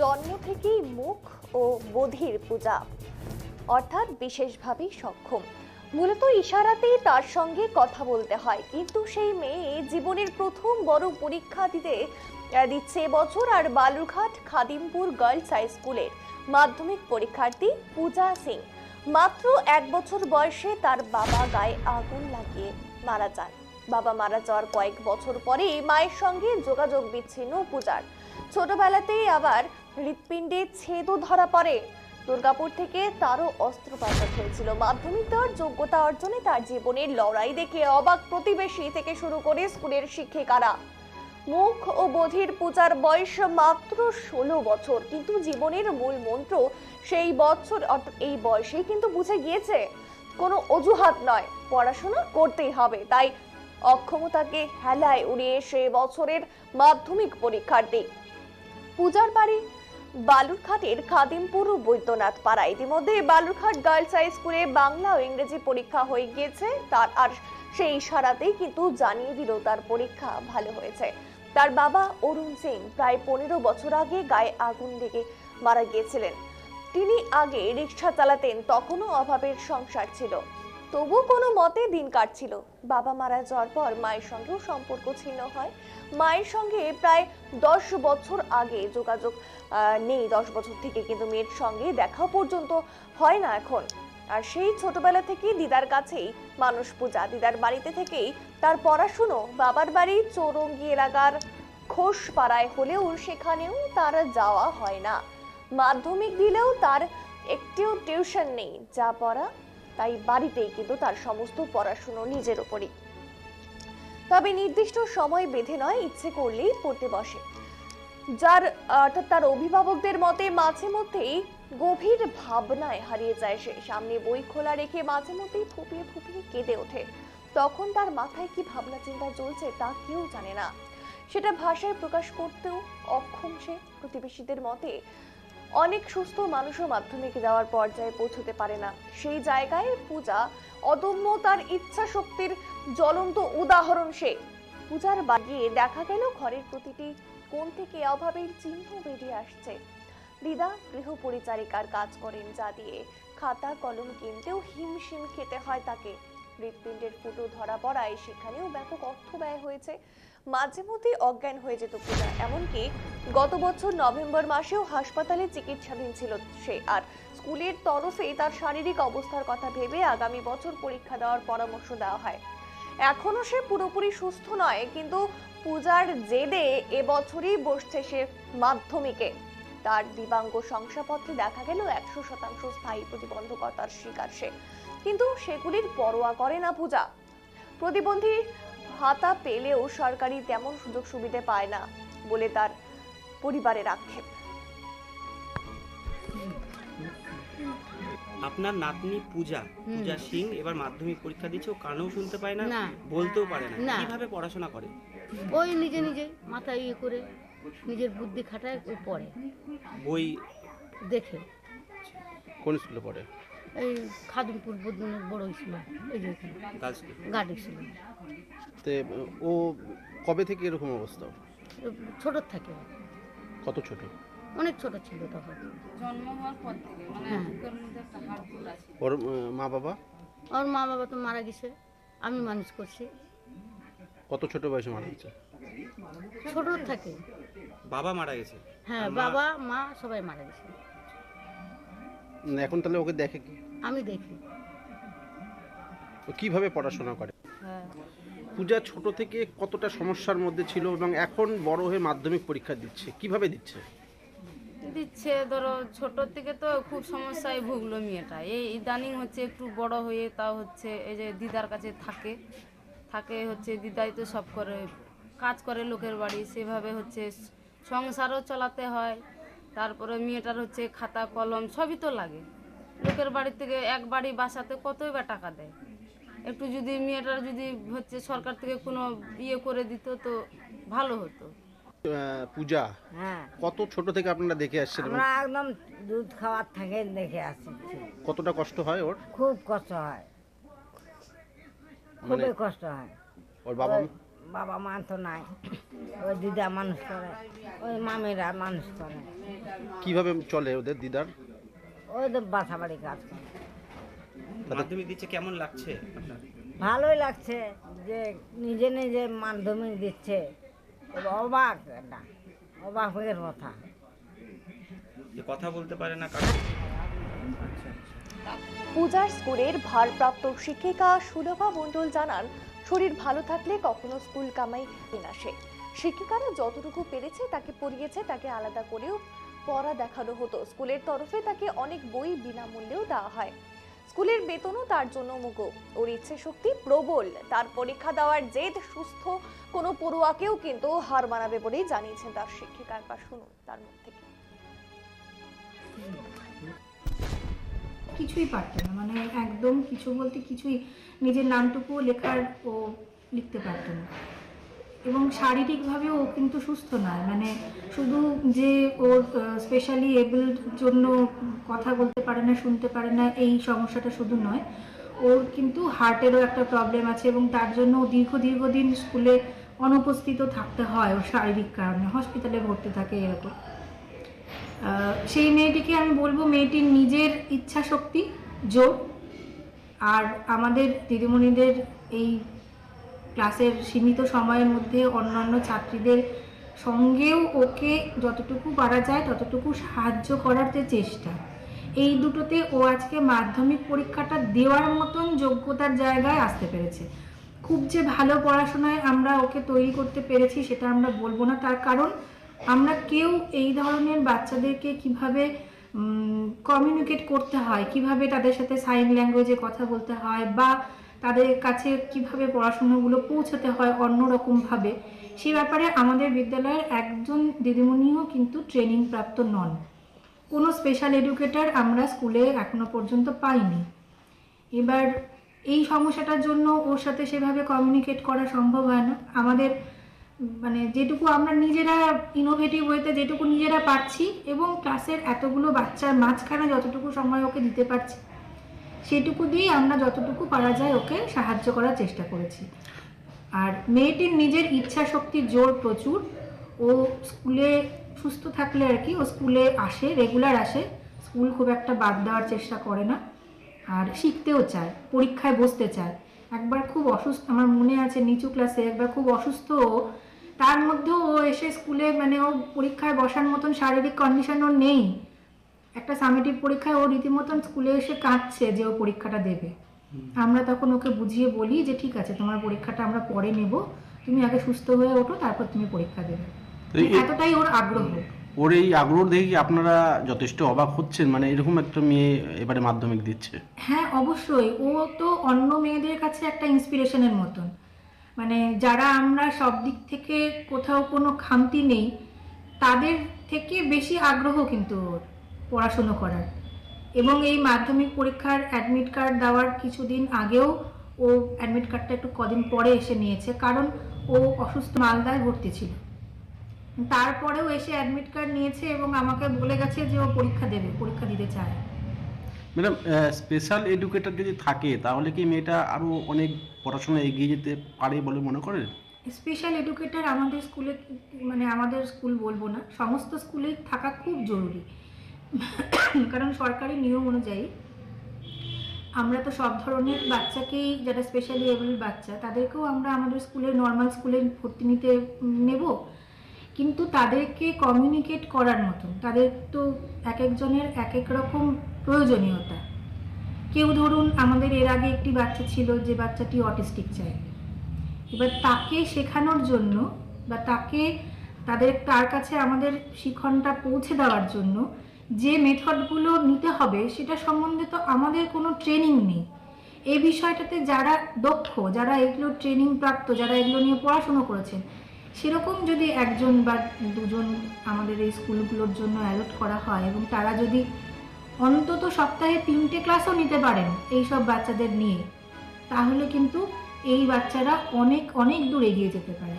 জন্ম থেকেই মুখ ও বধির পূজা, অর্থাৎ বিশেষভাবেই সক্ষম। মূলত ইশারাতেই তার সঙ্গে কথা বলতে হয়। কিন্তু সেই মেয়ে জীবনের প্রথম বড় পরীক্ষা দিতে দিচ্ছে এবছর আর বালুরঘাট, খাদিমপুর গার্লস হাই স্কুলের মাধ্যমিক পরীক্ষার্থী পূজা সিং। মাত্র এক বছর বয়সে তার বাবা গায়ে আগুন লাগিয়ে মারা যান। বাবা মারা যাওয়ার কয়েক বছর পরেই মায়ের সঙ্গে যোগাযোগ বিচ্ছিন্ন পূজার। ছোটবেলাতেই আবার হৃৎপিণ্ডে ছেদও ধরা পড়ে। দুর্গাপুর থেকে তারও অস্ত্রোপচার হয়েছিল। মাধ্যমিক দেওয়ার যোগ্যতা অর্জনে তার জীবনের লড়াই দেখে অবাক প্রতিবেশী থেকে শুরু করে স্কুলের শিক্ষিকারা। মুখ ও বধির পূজার বয়স মাত্র ষোলো বছর, কিন্তু জীবনের মূল মন্ত্র সেই বছর অর্থাৎ এই বয়সেই কিন্তু বুঝে গিয়েছে। কোনো অজুহাত নয়, পড়াশোনা করতেই হবে, তাই অক্ষমতাকে হেলায় উড়িয়ে সে বছরের মাধ্যমিক পরীক্ষার্থী। পূজার বাড়ি। বালুরঘাটের খাদিমপুর ও বৈদ্যনাথ পাড়া। ইতিমধ্যে বালুরঘাট গার্লস হাই স্কুলে বাংলা ও ইংরেজি পরীক্ষা হয়ে গিয়েছে। তার আর সেই ইশারাতেই কিন্তু জানিয়ে দিল তার পরীক্ষা ভালো হয়েছে। তার বাবা অরুণ সিং প্রায় পনেরো বছর আগে গায়ে আগুন লেগে মারা গিয়েছিলেন। তিনি আগে রিক্সা চালাতেন, তখনও অভাবের সংসার ছিল। তবু কোনো মতে দিন কাটছিল। বাবা মারা যাওয়ার পর মায়ের সঙ্গেও সম্পর্ক ছিন্ন হয়। মায়ের সঙ্গে প্রায় দশ বছর আগে যোগাযোগ নেই। দশ বছর থেকে কিন্তু মেয়ের সঙ্গে দেখা পর্যন্ত হয় না এখন। আর সেই ছোটবেলা থেকেই দিদার কাছেই মানুষ পূজা। দিদার বাড়িতে থেকেই তার পড়াশুনো। বাবার বাড়ি চৌরঙ্গি এলাকার খোস পাড়ায় হলেও সেখানেও তার যাওয়া হয় না। মাধ্যমিক দিলেও তার একটিও টিউশন নেই। যা পড়া তাই বাড়িতেই কিন্তু তার সমস্ত পড়াশুনো নিজের ওপরই তবে নির্দিষ্ট সময় বেঁধে নয়, ইচ্ছে করলেই পড়তে বসে। যার অর্থাৎ তার অভিভাবকদের মতে মাঝে মধ্যেই গভীর ভাবনায় হারিয়ে যায় সে। সামনে বই খোলা রেখে মাঝে মধ্যেই ফুপিয়ে ফুপিয়ে কেঁদে ওঠে। তখন তার মাথায় কি ভাবনা চিন্তা চলছে তা কেউ জানে না। সেটা ভাষায় প্রকাশ করতেও অক্ষম সে। প্রতিবেশীদের মতে অনেক সুস্থ মানুষও মাধ্যমিক দেওয়ার পর্যায়ে পৌঁছতে পারে না। সেই জায়গায় পূজা অদম্য তার ইচ্ছা শক্তির জ্বলন্ত উদাহরণ সে। পূজার বাগিয়ে দেখা গেল ঘরের প্রতিটি কোণ থেকে অভাবের চিহ্ন বেরিয়ে আসছে। দিদা গৃহ পরিচারিকার কাজ করেন যা দিয়ে খাতা, কলম কিনতেও হিমশিম খেতে হয় তাকে। হৃৎপিণ্ডের ফুটো ধরা পড়ায় সেখানেও ব্যাপক অর্থ ব্যয় হয়েছে। মাঝে মধ্যে অজ্ঞান হয়ে যেত পূজা এমনকি গত বছর নভেম্বর মাসেও হাসপাতালে চিকিৎসাধীন ছিল সে। আর স্কুলের তরফে তার শারীরিক অবস্থার কথা ভেবে আগামী বছর পরীক্ষা দেওয়ার পরামর্শ দেওয়া হয়। এখনও সে পুরোপুরি সুস্থ নয়, কিন্তু পূজার জেদে এবছরই বসছে সে মাধ্যমিকে। তার দিবাঙ্গ শংসাপত্রে দেখা গেল একশো শতাংশ স্থায়ী প্রতিবন্ধকতার শিকার সে। কিন্তু সেগুলির পরোয়া করে না পূজা। প্রতিবন্ধী ভাতা পেলেও সরকারি তেমন সুযোগ সুবিধে পায় না বলে তার পরিবারের আক্ষেপ। আপনার নাতনি পূজা পূজা সিং এবার মাধ্যমিক পরীক্ষা দিচ্ছে ও কানেও শুনতে পায় না না। বলতেও পারে না। না। কীভাবে পড়াশোনা করে? ওই নিজে নিজে মাথায় ইয়ে করে নিজের বুদ্ধি খাটায় ও পড়ে। বই দেখে। কোন স্কুলে পড়ে? এই খাদিমপুর বদনের বড় ছিল এই যে গাড়ি ছিল। তে ও কবে থেকে এরকম অবস্থা? ছোটোর থাকে। কত ছোট? অনেক ছোট ছিল তখন। জন্ম হওয়ার পর থেকে মানে হ্যাঁ। ওর মা বাবা? ওর মা বাবা তো মারা গেছে আমি মানুষ করছি। কত ছোট বয়সে মারা গেছে? ছোটোর থাকে। বাবা মারা গেছে? হ্যাঁ বাবা মা সবাই মারা গেছে। এখন তাহলে ওকে দেখে কি? আমি দেখি। কীভাবে পড়াশোনা করে? হ্যাঁ। পূজা ছোট থেকে কতটা সমস্যার মধ্যে ছিল এবং এখন বড় হয়ে মাধ্যমিক পরীক্ষা দিচ্ছে? কীভাবে দিচ্ছে? দিচ্ছে ধরো ছোটোর থেকে তো খুব সমস্যায় ভুগলো মেয়েটা। এই ইদানিং হচ্ছে একটু বড় হয়ে তাও হচ্ছে এই যে দিদার কাছে থাকে। থাকে হচ্ছে দিদাই তো সব করে কাজ করে লোকের বাড়ি সেভাবে হচ্ছে সংসারও চলাতে হয়। তারপরে মেয়েটার হচ্ছে খাতা কলম সবই তো লাগে। লোকের বাড়ি থেকে এক বাড়ি বাসাতে কতই বা টাকা দেয়? একটু যদি মেয়েটার যদি হচ্ছে সরকার থেকে কোনো ইয়ে করে দিত তো ভালো হতো। পূজা হ্যাঁ। কত ছোট থেকে আপনারা দেখে আসছেন আমরা একদম দুধ খাওয়ার থেকে দেখে আসছি। কতটা কষ্ট হয় ওর? খুব কষ্ট হয়। মানে খুবই কষ্ট হয়। ওর বাবা বাবা মা তো নাই। ওই দিদা মানুষ করে ওই মামিরা মানুষ করে। কীভাবে চলে ওদের দিদার? ওই তো বাসা বাড়ি কাজ করে। মাধ্যমিক দিচ্ছে কেমন লাগছে ভালোই লাগছে যে নিজে নিজে মাধ্যমিক দিচ্ছে। অবাক কথা। কথা বলতে পারে না পূজার স্কুলের ভারপ্রাপ্ত শিক্ষিকা সুলভা মণ্ডল জানান শরীর ভালো থাকলে কখনো স্কুল কামাই আসে শিক্ষিকারা যতটুকু পেরেছে তাকে পড়িয়েছে তাকে আলাদা করেও পড়া দেখানো হতো। স্কুলের তরফে তাকে অনেক বই বিনামূল্যেও দেওয়া হয়। স্কুলের বেতনও তার জন্য মুগো। ওর ইচ্ছে শক্তি প্রবল। তার পরীক্ষা দেওয়ার জেদ সুস্থ। কোনো পড়ুয়াকেও কিন্তু হার মানাবে বলেই জানিয়েছেন তার শিক্ষিকা। একবার শুনুন তার মুখ থেকে। কিছুই পারতো না। মানে একদম কিছু বলতে কিছুই নিজের নামটুকুও লেখার ও লিখতে পারতো না। এবং শারীরিকভাবেও ও কিন্তু সুস্থ নয়। মানে শুধু যে ওর স্পেশালি এবলড জন্য কথা বলতে পারে না, শুনতে পারে না, এই সমস্যাটা শুধু নয়। ওর কিন্তু হার্টেরও একটা প্রবলেম আছে এবং তার জন্য দীর্ঘ, দীর্ঘদিন স্কুলে অনুপস্থিত থাকতে হয় ওর শারীরিক কারণে। হসপিটালে ভর্তি থাকে এরকম। সেই মেয়েটিকে আমি বলব, মেয়েটির নিজের ইচ্ছা শক্তি জোর। আর আমাদের দিদিমণিদের এই ক্লাসের সীমিত সময়ের মধ্যে অন্যান্য ছাত্রীদের সঙ্গেও ওকে যতটুকু পারা যায়, ততটুকু সাহায্য করার যে চেষ্টা। এই দুটোতে ও আজকে মাধ্যমিক পরীক্ষাটা দেওয়ার মতন যোগ্যতার জায়গায় আসতে পেরেছে। খুব যে ভালো পড়াশোনায় আমরা ওকে তৈরি করতে পেরেছি সেটা আমরা বলব না। তার কারণ, আমরা কেউ এই ধরনের বাচ্চাদেরকে কীভাবে কমিউনিকেট করতে হয়, কীভাবে তাদের সাথে সাইন ল্যাঙ্গুয়েজে কথা বলতে হয় বা তাদের কাছে কীভাবে পড়াশুনোগুলো পৌঁছাতে হয় অন্যরকমভাবে, সে ব্যাপারে আমাদের বিদ্যালয়ের একজন দিদিমণিও কিন্তু ট্রেনিং প্রাপ্ত নন। কোনো স্পেশাল এডুকেটর আমরা স্কুলে এখনও পর্যন্ত পাইনি। এবার এই সমস্যাটার জন্য ওর সাথে সেভাবে কমিউনিকেট করা সম্ভব হয় না। আমাদের মানে যেটুকু আমরা নিজেরা ইনোভেটিভ ওয়েতে যেটুকু নিজেরা পারছি এবং ক্লাসের এতগুলো বাচ্চার মাঝখানে যতটুকু সময় ওকে দিতে পারছি সেটুকু দিয়েই আমরা যতটুকু পারা যায় ওকে সাহায্য করার চেষ্টা করেছি। আর মেয়েটির নিজের ইচ্ছা শক্তি জোর প্রচুর। ও স্কুলে সুস্থ থাকলে আর কি, ও স্কুলে আসে রেগুলার আসে, স্কুল খুব একটা বাদ দেওয়ার চেষ্টা করে না। আর শিখতেও চায়, পরীক্ষায় বসতে চায়। একবার খুব অসুস্থ, আমার মনে আছে নিচু ক্লাসে একবার খুব অসুস্থ ও, তার মধ্যেও ও এসে স্কুলে মানে ও পরীক্ষায় বসার মতন শারীরিক কন্ডিশন ওর নেই। একটা সামেটিভ পরীক্ষায় ও রীতিমতন স্কুলে এসে কাঁদছে যে ও পরীক্ষাটা দেবে। আমরা তখন ওকে বুঝিয়ে বলি যে ঠিক আছে তোমার পরীক্ষাটা আমরা পরে নেব। তুমি আগে সুস্থ হয়ে ওঠো তারপর তুমি পরীক্ষা দেবে। এতটাই ওর আগ্রহ। ওর এই আগ্রহ দেখে আপনারা যথেষ্ট অবাক হচ্ছেন? মানে এরকম একটা মেয়ে এবারে মাধ্যমিক দিচ্ছে। হ্যাঁ অবশ্যই। ও তো অন্য মেয়েদের কাছে একটা ইন্সপিরেশনের মতন। মানে যারা আমরা সব দিক থেকে কোথাও কোনো খামতি নেই তাদের থেকে বেশি আগ্রহ কিন্তু ওর। পড়াশুনো করার। এবং এই মাধ্যমিক পরীক্ষার অ্যাডমিট কার্ড দেওয়ার কিছুদিন আগেও ও অ্যাডমিট কার্ডটা একটু কদিন পরে এসে নিয়েছে কারণ ও অসুস্থ মালদায় ভর্তি ছিল। তারপরেও এসে অ্যাডমিট কার্ড নিয়েছে এবং আমাকে বলে গেছে যে ও পরীক্ষা দেবে পরীক্ষা দিতে চায়। ম্যাডাম স্পেশাল এডুকেটর যদি থাকে তাহলে কি মেয়েটা আরও অনেক পড়াশোনা এগিয়ে যেতে পারে বলে মনে করেন স্পেশাল এডুকেটর আমাদের স্কুলে মানে আমাদের স্কুল বলব না সমস্ত স্কুলেই থাকা খুব জরুরি। কারণ সরকারি নিয়ম অনুযায়ী আমরা তো সব ধরনের বাচ্চাকেই, যারা স্পেশালি এবল বাচ্চা, তাদেরকেও আমরা আমাদের স্কুলে নর্মাল স্কুলে ভর্তি নিতে নেব। কিন্তু তাদেরকে কমিউনিকেট করার মতন, তাদের তো এক একজনের এক এক রকম প্রয়োজনীয়তা। কেউ ধরুন আমাদের এর আগে একটি বাচ্চা ছিল যে বাচ্চাটি অটিস্টিক চাইল্ড এবার তাকে শেখানোর জন্য বা তাকে তাদের তার কাছে আমাদের শিক্ষণটা পৌঁছে দেওয়ার জন্য যে মেথডগুলো নিতে হবে, সেটা সম্বন্ধে তো আমাদের কোনো ট্রেনিং নেই। এই বিষয়টাতে যারা দক্ষ, যারা এগুলো ট্রেনিং প্রাপ্ত, যারা এগুলো নিয়ে পড়াশুনো করেছেন, সেরকম যদি একজন বা দুজন আমাদের এই স্কুলগুলোর জন্য অ্যালট করা হয় এবং তারা যদি অন্তত সপ্তাহে তিনটে ক্লাসও নিতে পারেন এই সব বাচ্চাদের নিয়ে, তাহলে কিন্তু এই বাচ্চারা অনেক অনেক দূর এগিয়ে যেতে পারে।